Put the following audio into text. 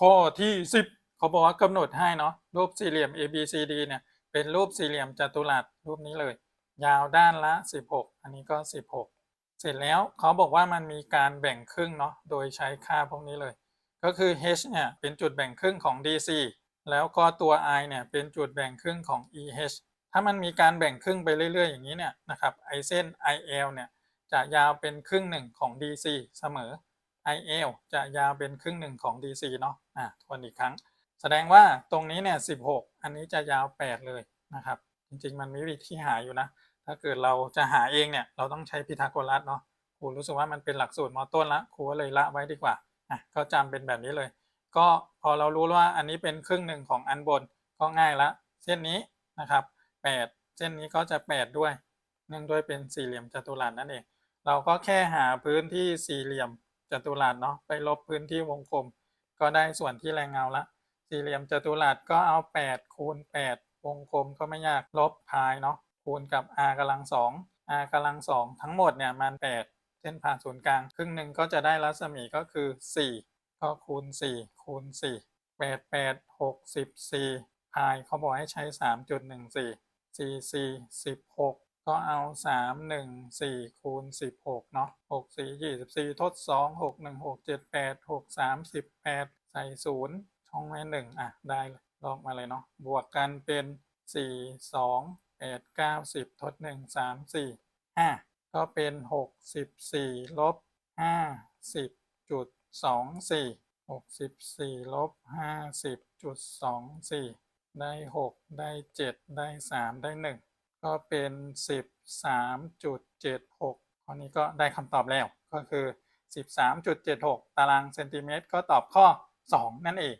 ข้อที่ 10เขาบอกว่ากำหนดให้เนาะรูปสี่เหลี่ยม A B C D เนี่ยเป็นรูปสี่เหลี่ยมจัตุรัสรูปนี้เลย ยาวด้านละ 16 อันนี้ก็ 16 เสร็จแล้วเขาบอกว่ามันมีการแบ่งครึ่งเนาะโดยใช้ค่าพวกนี้เลย ก็คือ h เนี่ยเป็นจุดแบ่งครึ่งของ dc แล้วก็ตัว i เนี่ยเป็นจุดแบ่งครึ่งของ eh ถ้ามันมีการแบ่งครึ่งไปเรื่อย ๆ อย่างนี้เนี่ยนะครับไอเส้น il เนี่ยจะยาวเป็นครึ่งหนึ่งของ dc เสมอ il จะยาวเป็นครึ่งหนึ่งของ dc เนาะอะทวนอีกครั้ง แสดงว่าตรงนี้เนี่ย16 อันนี้จะยาว 8 เลยนะครับ จริงๆ มันมีวิธีหาอยู่นะ ถ้าเกิดเราจะหาเองเนี่ยเราต้องใช้พีทาโกรัสเนาะครูรู้สึกว่ามันเป็นหลักสูตรมอต้นละครูก็เลยละไว้ดีกว่าอะก็จำเป็นแบบนี้เลย ก็พอเรารู้ว่าอันนี้เป็นครึ่งหนึ่งของอันบนก็ง่ายละ เส้นนี้นะครับ 8 เส้นนี้ก็จะ 8 ด้วยเนื่องด้วยเป็นสี่เหลี่ยมจัตุรัสนั่นเอง เราก็แค่หาพื้นที่สี่เหลี่ยม จัตุรัสเนาะไปลบพื้นที่วงกลม ก็ได้ส่วนที่แรงเงาละ สี่เหลี่ยมจัตุรัสก็เอา 8 คูณ 8 วงกลมก็ไม่ยากลบพายเนาะคูณกับ r กำลัง 2 r กำลัง 2 ทั้งหมดเนี่ยมัน 8 เส้นผ่านศูนย์กลาง ครึ่งหนึ่งก็จะได้รัศมีก็คือ 4 ก็คูณ 4 คูณ 4 8 8 64พายเขาบอกให้ใช้ 3.14 4 4 16 ก็เอา3 1 4คูณ16เนาะ6 4 24ทด2 6 1 6 7 8 6 3 18ใส่0ช่องแม่หนึ่งอะได้เลยลอกมาเลยเนาะบวกกันเป็น4 2 8 9 10ทด1 3 4 5ก็เป็น64ลบ50จุด24 64ลบ50จุด24ได้6ได้7ได้3ได้1 ก็เป็น 13.76ข้อนี้ก็ได้คำตอบแล้วก็คือ 13.76 ตารางเซนติเมตร ก็ตอบข้อ 2 นั่นเอง